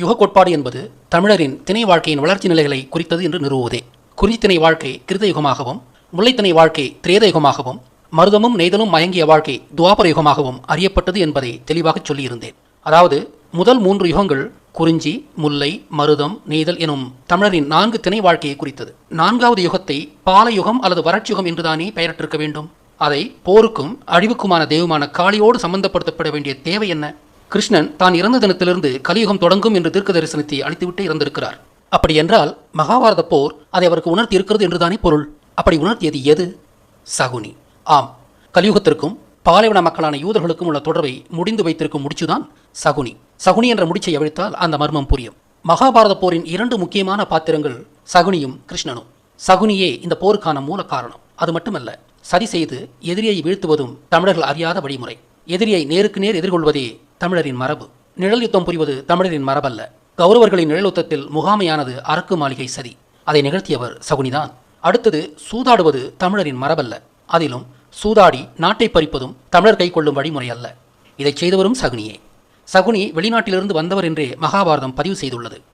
யுக கோட்பாடு என்பது தமிழரின் திணை வாழ்க்கையின் வளர்ச்சி நிலைகளை குறித்தது என்று நிறுவுவதே. குறிஞ்சித்திணை வாழ்க்கை கிருத யுகமாகவும் முல்லைத்திணை வாழ்க்கை திரேத யுகமாகவும் மருதமும் நெய்தலும் மயங்கிய வாழ்க்கை துவாபர யுகமாகவும் அறியப்பட்டது என்பதை தெளிவாகச் சொல்லியிருந்தேன். அதாவது முதல் மூன்று யுகங்கள் குறிஞ்சி முல்லை மருதம் நெய்தல் எனும் தமிழரின் நான்கு திணை வாழ்க்கையை குறித்தது. நான்காவது யுகத்தை பால யுகம் அல்லது வறட்சி யுகம் என்றுதானே பெயரிட்டிருக்க வேண்டும். அதை போருக்கும் அழிவுக்குமான தெய்வமான காளியோடு சம்பந்தப்படுத்தப்பட வேண்டிய தேவை என்ன? கிருஷ்ணன் தான் இறந்த தினத்திலிருந்து கலியுகம் தொடங்கும் என்று தீர்க்க தரிசனத்தை அளித்துவிட்டு இறந்திருக்கிறார். அப்படி என்றால் மகாபாரத போர் அதை அவருக்கு உணர்த்தி இருக்கிறது என்றுதானே பொருள்? அப்படி உணர்த்தியது எது? சகுனி. ஆம். கலியுகத்திற்கும் பாலைவன மக்களான யூதர்களுக்கும் உள்ள தொடர்பை முடிந்து வைத்திருக்கும் முடிச்சுதான் சகுனி. சகுனி என்ற முடிச்சை அவிழ்த்தால் அந்த மர்மம் புரியும். மகாபாரத போரின் இரண்டு முக்கியமான பாத்திரங்கள் சகுனியும் கிருஷ்ணனும். சகுனியே இந்த போருக்கான மூல காரணம். அது மட்டுமல்ல சதி செய்து எதிரியை வீழ்த்துவதும் தமிழர்கள் அறியாத வழிமுறை. எதிரியை நேருக்கு நேர் எதிர்கொள்வதே தமிழரின் மரபு. நிழல் யுத்தம் புரிவது தமிழரின் மரபல்ல. கௌரவர்களின் நிழலுத்தத்தில் முகாமையானது அரக்கு மாளிகை சதி. அதை நிகழ்த்தியவர் சகுனிதான். அடுத்தது சூதாடுவது தமிழரின் மரபல்ல. அதிலும் சூதாடி நாட்டை பறிப்பதும் தமிழர் கைக்கொள்ளும் வழிமுறை அல்ல. இதைச் செய்தவரும் சகுனியே. சகுனி வெளிநாட்டிலிருந்து வந்தவர் என்றே மகாபாரதம் பதிவு செய்துள்ளது.